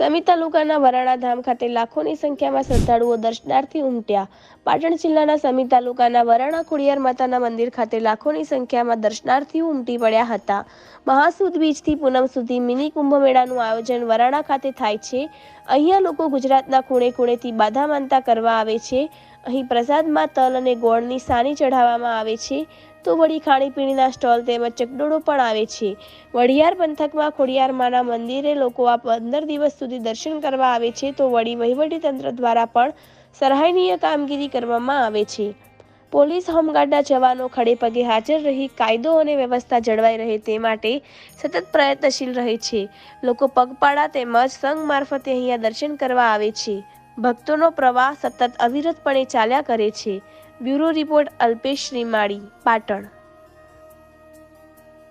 સમી તાલુકાના વરાણા ધામ ખાતે લાખોની સંખ્યામાં શ્રદ્ધાળુઓ દર્શનાર્થી ઉમટ્યા. પાટણ જિલ્લાના સમી તાલુકાના વરાણા ખોડિયાર માતાના મંદિર ખાતે લાખોની સંખ્યામાં દર્શનાર્થીઓ ઉમટી પડ્યા હતા. મહાસુદ બીજથી પૂનમ સુધી મિની કુંભ મેળાનું આયોજન વરાણા ખાતે થાય છે. અહીંયા લોકો ગુજરાતના ખૂણે ખૂણેથી બાધા માનતા કરવા આવે છે. અહીં પ્રસાદમાં તલ અને ગોળની સાની ચઢાવવામાં આવે છે, તો વળી ખાણીપીણીના સ્ટોલ તેમજ ચકડોળો પણ આવે છે. વડિયાર પંથકમાં ખોડિયારમાના મંદિરે લોકો આ પંદર દિવસ સુધી દર્શન કરવા આવે છે, તો વળી વહીવટીતંત્ર દ્વારા પણ સરાહનીય કામગીરી કરવામાં આવે છે. પોલીસ હોમગાર્ડના જવાનો ખડે પગે હાજર રહી કાયદો અને વ્યવસ્થા જળવાઈ રહે તે માટે સતત પ્રયત્નશીલ રહે છે. લોકો પગપાળા તેમજ સંઘ મારફતે અહીંયા દર્શન કરવા આવે છે. ભક્તોનો પ્રવાહ સતત અવિરતપણે ચાલ્યા કરે છે. Bureau report Alpesh Shrimali Patan.